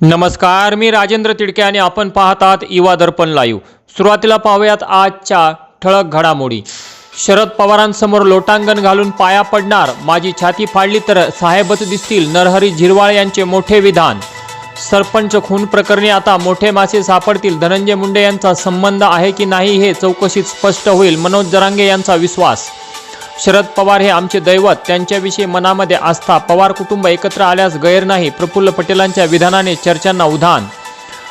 नमस्कार मी राजेंद्र तिडके आणि आपण पाहतात युवा दर्पण लाईव्ह. सुरुवातीला पाहूयात आजच्या ठळक घडामोडी. शरद पवारांसमोर लोटांगण घालून पाया पडणार माझी छाती फाडली तर साहेबच दिसतील नरहरी झिरवाळ यांचे मोठे विधान. सरपंच खून प्रकरणी आता मोठे मासे सापडतील धनंजय मुंडे यांचा संबंध आहे की नाही हे चौकशीत स्पष्ट होईल मनोज जरांगे यांचा विश्वास. शरद पवार हे आमचे दैवत. त्यांच्याविषयी मनामध्ये आस्था. पवार कुटुंब एकत्र आल्यास गैर नाही. प्रफुल्ल पटेलांच्या विधानाने चर्चांना उधाण.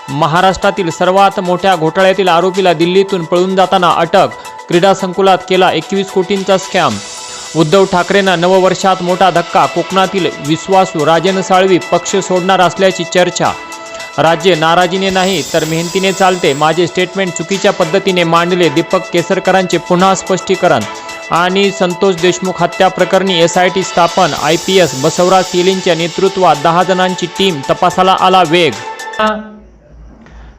महाराष्ट्रातील सर्वात मोठ्या घोटाळ्यातील आरोपीला दिल्लीतून पळून जाताना अटक. क्रीडा संकुलात केला एकवीस कोटींचा स्कॅम. उद्धव ठाकरेंना नववर्षात मोठा धक्का. कोकणातील विश्वासू राजन साळवी पक्ष सोडणार असल्याची चर्चा. राज्य नाराजीने नाही तर मेहनतीने चालते. माझे स्टेटमेंट चुकीच्या पद्धतीने मांडले. दीपक केसरकरांचे पुन्हा स्पष्टीकरण. आणि संतोष देशमुख हत्या प्रकरणी एस आय टी स्थापन आय पी एस बसवराज तेलींच्या नेतृत्वात दहा जणांची टीम तपासाला आला वेग.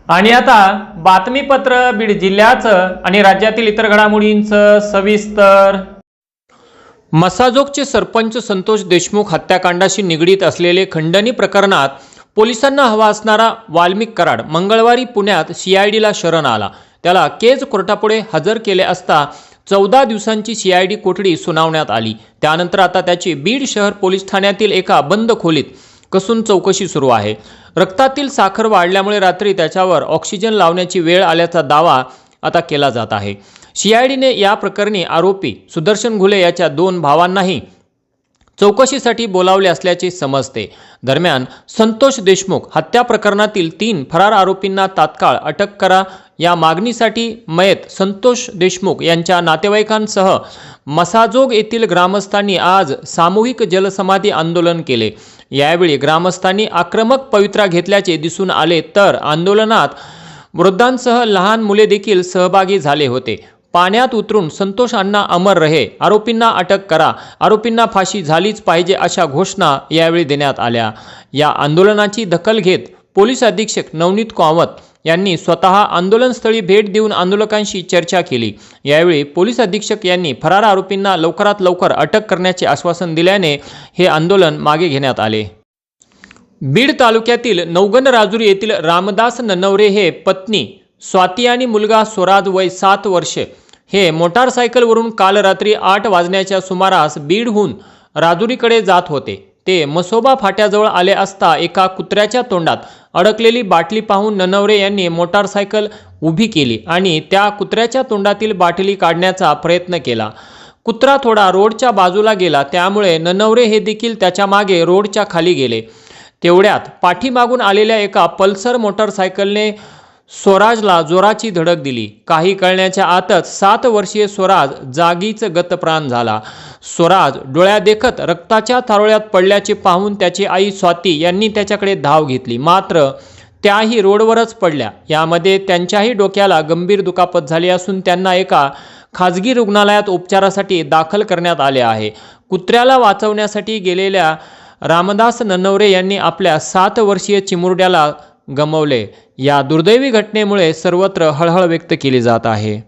आणि आता बातमीपत्र बीड जिल्ह्याचं आणि राज्यातील इतर घडामोडींचं सविस्तर. मसाजोगचे सरपंच संतोष देशमुख हत्याकांडाशी निगडीत असलेले खंडणी प्रकरणात पोलिसांना हवा असणारा वाल्मिक कराड मंगळवारी पुण्यात सीआयडीला शरण आला. त्याला केज कोर्टापुढे हजर केले असता चौदा दिवसांची सीआयडी कोठडी सुनावण्यात आली. त्यानंतर आता त्याची बीड शहर पोलीस ठाण्यातील एका बंद खोलीत कसून चौकशी सुरू आहे. रक्तातील साखर वाढल्यामुळे रात्री त्याच्यावर ऑक्सिजन लावण्याची वेळ आल्याचा दावा आता केला जात आहे. सीआयडीने या प्रकरणी आरोपी सुदर्शन घुले याच्या दोन भावांनाही चौकशीसाठी बोलावले असल्याचे समजते. दरम्यान संतोष देशमुख हत्या प्रकरणातील तीन फरार आरोपींना तात्काळ अटक करा. या मागणीसाठी मयत संतोष देशमुख यांच्या नातेवाईकांसह मसाजोग येथील ग्रामस्थांनी आज सामूहिक जलसमाधी आंदोलन केले. यावेळी ग्रामस्थांनी आक्रमक पवित्रा घेतल्याचे दिसून आले तर आंदोलनात वृद्धांसह लहान मुले देखील सहभागी झाले होते. पाण्यात उतरून संतोष अण्णा अमर रहे. आरोपींना अटक करा. आरोपींना फाशी झालीच पाहिजे अशा घोषणा यावेळी देण्यात आल्या. या आंदोलनाची दखल घेत पोलीस अधीक्षक नवनीत कामत यांनी स्वतः आंदोलनस्थळी भेट देऊन आंदोलकांशी चर्चा केली. यावेळी पोलीस अधीक्षक यांनी फरार आरोपींना लवकरात लवकर अटक करण्याचे आश्वासन दिल्याने हे आंदोलन मागे घेण्यात आले. बीड तालुक्यातील नवगण राजुरी येथील रामदास ननवरे हे पत्नी स्वाती आणि मुलगा स्वराज वय सात वर्षे हे मोटारसायकलवरून काल रात्री आठ वाजण्याच्या सुमारास बीडहून राजुरीकडे जात होते. ते मसोबा फाट्याजवळ आले असता एका कुत्र्याच्या तोंडात अडकलेली बाटली पाहून ननवरे यांनी मोटारसायकल उभी केली आणि त्या कुत्र्याच्या तोंडातील बाटली काढण्याचा प्रयत्न केला. कुत्रा थोडा रोडच्या बाजूला गेला त्यामुळे ननवरे हे देखील त्याच्यामागे रोडच्या खाली गेले. तेवढ्यात पाठीमागून आलेल्या एका पल्सर मोटारसायकलने स्वराजला जोराची धडक दिली. काही कळण्याच्या आतच सात वर्षीय स्वराज जागीच गतप्राण झाला. स्वराज डोळ्या देखत रक्ताच्या थारोळ्यात पडल्याचे पाहून त्याची आई स्वाती यांनी त्याच्याकडे धाव घेतली. मात्र त्याही रोडवरच पडल्या. यामध्ये त्यांच्याही डोक्याला गंभीर दुखापत झाली असून त्यांना एका खाजगी रुग्णालयात उपचारासाठी दाखल करण्यात आले आहे. कुत्र्याला वाचवण्यासाठी गेलेल्या रामदास ननवरे यांनी आपल्या सात वर्षीय चिमुरड्याला गमवले. या दुर्दैवी घटनेमुळे सर्वत्र हळहळ व्यक्त केली जात आहे.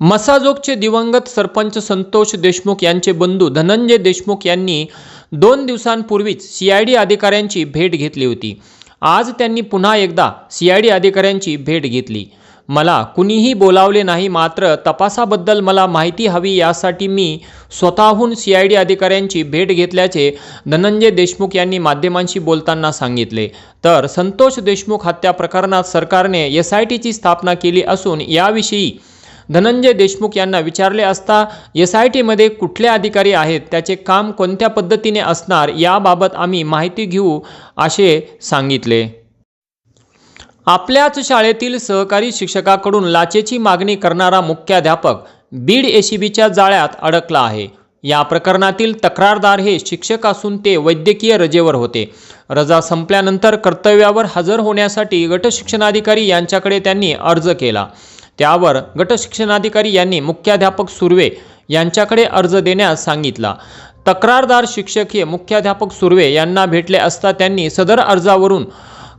मसाजोगचे दिवंगत सरपंच संतोष देशमुख यांचे बंधू धनंजय देशमुख यांनी दोन दिवसांपूर्वीच सी आय डी अधिकाऱ्यांची भेट घेतली होती. आज त्यांनी पुन्हा एकदा सी आय डी अधिकाऱ्यांची भेट घेतली. मला कुणीही बोलावले नाही मात्र तपासाबद्दल मला माहिती हवी यासाठी मी स्वतःहून सी आय डी अधिकाऱ्यांची भेट घेतल्याचे धनंजय देशमुख यांनी माध्यमांशी बोलताना सांगितले. तर संतोष देशमुख हत्या प्रकरणात सरकारने एस आय टीची स्थापना केली असून याविषयी धनंजय देशमुख यांना विचारले असता एस आय टीमध्ये कुठले अधिकारी आहेत त्याचे काम कोणत्या पद्धतीने असणार याबाबत आम्ही माहिती घेऊ असे सांगितले. आपल्याच शाळेतील सहकारी शिक्षकाकडून लाचेची मागणी करणारा मुख्याध्यापक बीड एसीबीच्या जाळ्यात अडकला आहे. या प्रकरणातील तक्रारदार हे शिक्षक असून ते वैद्यकीय रजेवर होते. रजा संपल्यानंतर कर्तव्यावर हजर होण्यासाठी गटशिक्षणाधिकारी यांच्याकडे त्यांनी अर्ज केला. त्यावर गटशिक्षणाधिकारी यांनी मुख्याध्यापक सुर्वे यांच्याकडे अर्ज देण्यास सांगितला. तक्रारदार शिक्षक हे मुख्याध्यापक सुर्वे यांना भेटले असता त्यांनी सदर अर्जावरून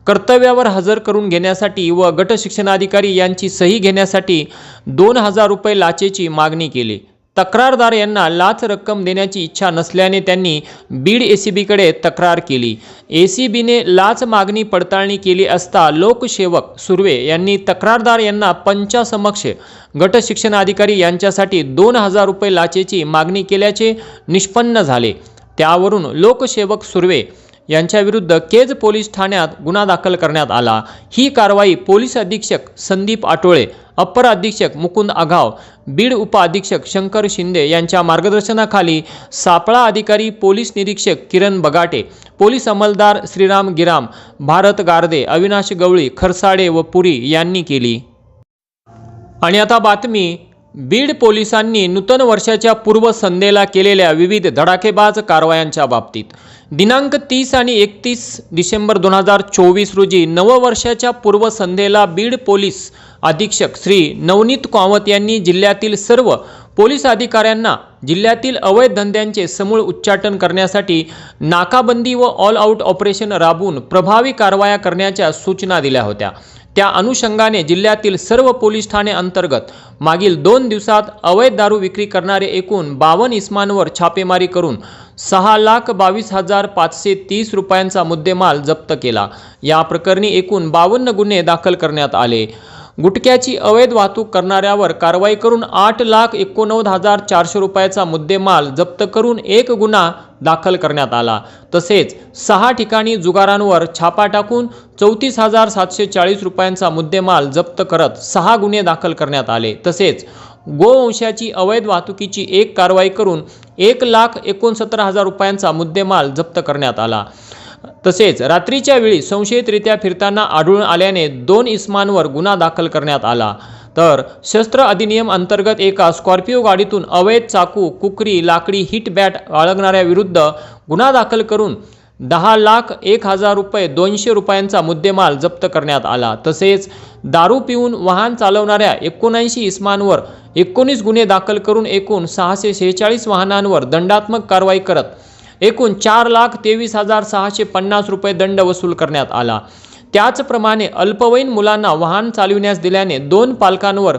कर्तव्यावर हजर करून घेण्यासाठी व गट शिक्षणाधिकारी यांची सही घेण्यासाठी दोन हजार रुपये लाचेची मागणी केली. तक्रारदार यांना लाच रक्कम देण्याची इच्छा नसल्याने त्यांनी बीड ए सी बीकडे तक्रार केली. ए सी बीने लाच मागणी पडताळणी केली असता लोकसेवक सुर्वे यांनी तक्रारदार यांना पंचासमक्ष गट शिक्षणाधिकारी यांच्यासाठी दोन हजार रुपये लाचेची मागणी केल्याचे निष्पन्न झाले. त्यावरून लोकसेवक सुर्वे यांच्याविरुद्ध केज पोलीस ठाण्यात गुन्हा दाखल करण्यात आला. ही कारवाई पोलीस अधीक्षक संदीप आटोळे अप्पर अधीक्षक मुकुंद आघाव बीड उपअधीक्षक शंकर शिंदे यांच्या मार्गदर्शनाखाली सापळा अधिकारी पोलीस निरीक्षक किरण बगाटे पोलीस अंमलदार श्रीराम गिराम भारत गारदे अविनाश गवळी खरसाडे व पुरी यांनी केली. आणि आता बातमी. बीड पोलिसांनी नूतन वर्षाच्या पूर्वसंध्येला केलेल्या विविध धडाकेबाज कारवायांच्या बाबतीत दिनांक तीस आणि एकतीस डिसेंबर दोन हजार चोवीस रोजी नववर्षाच्या पूर्वसंध्येला बीड पोलीस अधीक्षक श्री नवनीत कामत यांनी जिल्ह्यातील सर्व पोलीस अधिकाऱ्यांना जिल्ह्यातील अवैध धंद्यांचे समूळ उच्चाटन करण्यासाठी नाकाबंदी व ऑल आऊट ऑपरेशन राबवून प्रभावी कारवाया करण्याच्या सूचना दिल्या होत्या. त्या अनुषंगाने जिल्ह्यातील सर्व पोलीस ठाणे अंतर्गत मागील दोन दिवसात अवैध दारू विक्री करणारे एकूण बावन्न इस्मांवर छापेमारी करून सहा लाख बावीस हजार पाचशे तीस रुपयांचा मुद्देमाल जप्त केला. या प्रकरणी एकूण बावन्न गुन्हे दाखल करण्यात आले. गुटख्याची अवैध वाहतूक करणाऱ्यावर कारवाई करून आठ लाख एकोणनव्वद हजार चारशे रुपयाचा मुद्देमाल जप्त करून एक गुन्हा दाखल करण्यात आला. तसेच सहा ठिकाणी जुगारांवर छापा टाकून चौतीस हजार सातशे चाळीस रुपयांचा मुद्देमाल जप्त करत सहा गुन्हे दाखल करण्यात आले. तसेच गोवंशाची अवैध वाहतुकीची एक कारवाई करून एक लाख एकोणसत्तर हजार रुपयांचा मुद्देमाल जप्त करण्यात आला. तसेच रात्रीच्या वेळी संशयितरित्या फिरताना आढळून आल्याने दोन इस्मांवर गुन्हा दाखल करण्यात आला. तर शस्त्र अधिनियम अंतर्गत एका स्कॉर्पिओ गाडीतून अवैध चाकू कुकरी लाकडी हिट बॅट बाळगणाऱ्याविरुद्ध गुन्हा दाखल करून दहा लाख एक हजार रुपये दोनशे रुपयांचा मुद्देमाल जप्त करण्यात आला. तसेच दारू पिऊन वाहन चालवणाऱ्या एकोणऐंशी इस्मांवर एकोणीस गुन्हे दाखल करून एकूण सहाशे शेहेचाळीस वाहनांवर दंडात्मक कारवाई करत एकूण चार लाख तेवीस हजार सहाशे पन्नास रुपये दंड वसूल करण्यात आला. त्याचप्रमाणे अल्पवयीन मुलांना वाहन चालविण्यास दिल्याने दोन पालकांवर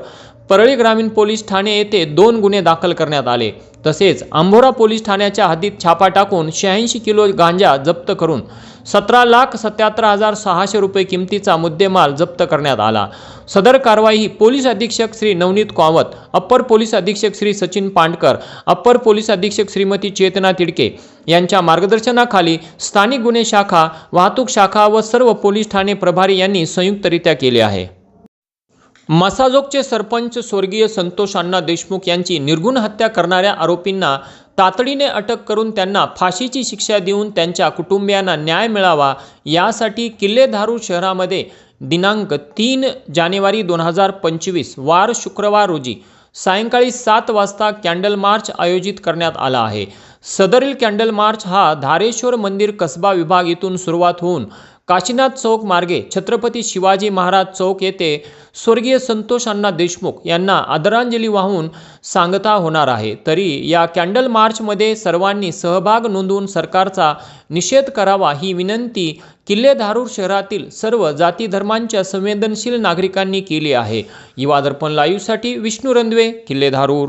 परळी ग्रामीण पोलीस ठाणे येथे दोन गुन्हे दाखल करण्यात आले. तसेच आंभोरा पोलीस ठाण्याच्या हद्दीत छापा टाकून शहाऐंशी किलो गांजा जप्त करून सतरा लाख सत्याहत्तर हजार सहाशे रुपये किमतीचा मुद्देमाल जप्त करण्यात आला. सदर कारवाई ही पोलीस अधीक्षक श्री नवनीत कॉवत अप्पर पोलीस अधीक्षक श्री सचिन पांडकर अप्पर पोलीस अधीक्षक श्रीमती चेतना तिडके यांच्या मार्गदर्शनाखाली स्थानिक गुन्हे शाखा वाहतूक शाखा व सर्व पोलीस ठाणे प्रभारी यांनी संयुक्तरित्या केले आहे. मसाजोगचे सरपंच स्वर्गीय संतोष अण्णा देशमुख यांची निर्गुण हत्या करणाऱ्या आरोपींना तातडीने अटक करून त्यांना फाशीची शिक्षा देऊन त्यांच्या कुटुंबियांना न्याय मिळावा यासाठी किल्लेधारू शहरामध्ये दिनांक तीन जानेवारी दोन हजार पंचवीस वार शुक्रवार रोजी सायंकाळी सात वाजता कॅन्डल मार्च आयोजित करण्यात आला आहे. सदरील कॅन्डल मार्च हा धारेश्वर मंदिर कसबा विभाग येथून सुरुवात होऊन काशीनाथ चौक मार्गे छत्रपती शिवाजी महाराज चौक येथे स्वर्गीय संतोष अण्णा देशमुख यांना आदरांजली वाहून सांगता होणार आहे. तरी या कॅन्डल मार्चमध्ये सर्वांनी सहभाग नोंदवून सरकारचा निषेध करावा ही विनंती किल्लेधारूर शहरातील सर्व जाती धर्मांच्या संवेदनशील नागरिकांनी केली आहे. युवा दर्पण लाईव्हसाठी विष्णू रंधवे किल्लेधारूर.